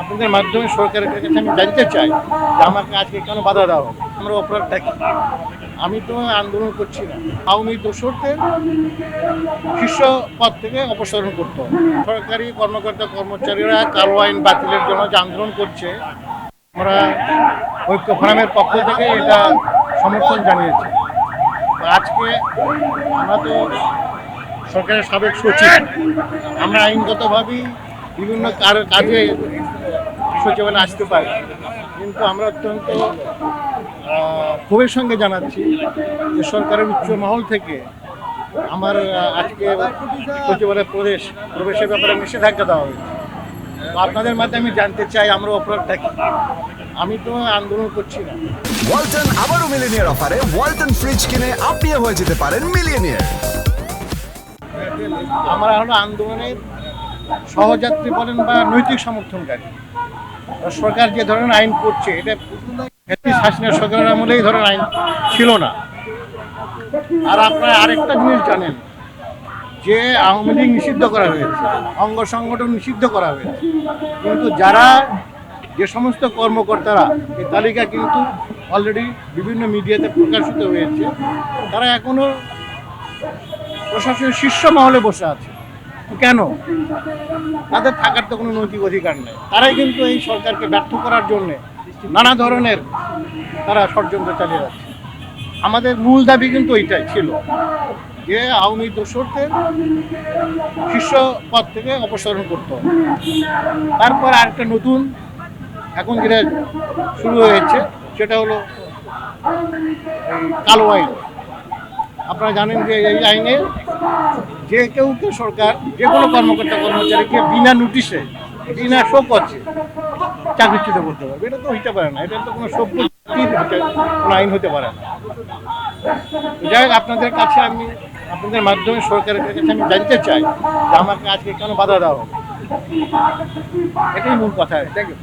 আপনাদের মাধ্যমে সরকারের কাছে আমি জানতে চাই যে আমাকে আজকে কেন বাধা দেওয়া হবে আমরা অপরাধটা কি? আমি তো আন্দোলন করছি না। আওয়ামী দোসরদের শীর্ষ পদ থেকে অপসারণ করতে সরকারি কর্মকর্তা কর্মচারীরা কালো আইন বাতিলের জন্য যে আন্দোলন করছে আমরা ঐক্য ফোরামের পক্ষ থেকে এটা সমর্থন জানিয়েছি। আজকে আমরা তো সরকারের সাবেক সচিব। আমরা আইনগতভাবেই বিভিন্ন কাজে সচিবালয়ে আসতে পারি। কিন্তু আমরা অত্যন্ত ক্ষোভের সঙ্গে জানাচ্ছি যে সরকারের উচ্চ মহল থেকে আমার আজকে সচিবালয় প্রদেশ প্রবেশের ব্যাপারে নিষেধাজ্ঞা দেওয়া হয়েছে। আপনাদের মাধ্যমে আমি জানতে চাই আমরা অপরাধটা কি? আমি তো আন্দোলন করছি না। ওয়ালটন আবারও মিলিনিয়ার অফারে ওয়ালটন ফ্রিজ কিনে আপনিও হয়ে যেতে পারেন মিলিয়নিয়ার। আমরা হলো আন্দোলনের সহযাত্রী বলেন বা নৈতিক সমর্থনকারী। সরকার যে ধরনের আইন করছে, এটা হাসিনা সরকারের আমলে এই ধরনের আইন ছিল না। আর আপনারা আরেকটা জিনিস জানেন, যে আওয়ামী লীগ নিষিদ্ধ করা হয়েছে, অঙ্গ সংগঠন নিষিদ্ধ করা হয়েছে। কিন্তু যারা যে সমস্ত কর্মকর্তারা, এই তালিকা কিন্তু অলরেডি বিভিন্ন মিডিয়াতে প্রকাশিত হয়েছে, তারা এখনও প্রশাসনের শীর্ষ মহলে বসে আছে। কেন? তাদের থাকার তো কোনো নৈতিক অধিকার নেই। তারাই কিন্তু এই সরকারকে ব্যর্থ করার জন্য নানা ধরনের তারা ষড়যন্ত্র চালিয়ে যাচ্ছে। আমাদের মূল দাবি কিন্তু এইটাই ছিল যে আওয়ামী দোসরদের শীর্ষ পদ থেকে অপসারণ করতে তারপর আরেকটা নতুন এখন যেটা শুরু হয়েছে, সেটা হলো কালো আইন। আপনারা জানেন যে এই আইনে যে কেউকে সরকার, যে কোনো কর্মকর্তা, কর্মচারীকে বিনা নোটিশে বিনা শোক আছে চাকরিচ্যুত করতে পারবে। এটা তো হইতে পারে না। এটা তো কোনো সভ্য কোনো আইন হতে পারে না। যাই হোক, আপনাদের কাছে আমি, আপনাদের মাধ্যমে সরকারের কাছে আমি জানতে চাই যে আমাকে আজকে কেন বাধা দেওয়া হবে এটাই মূল কথা। Thank you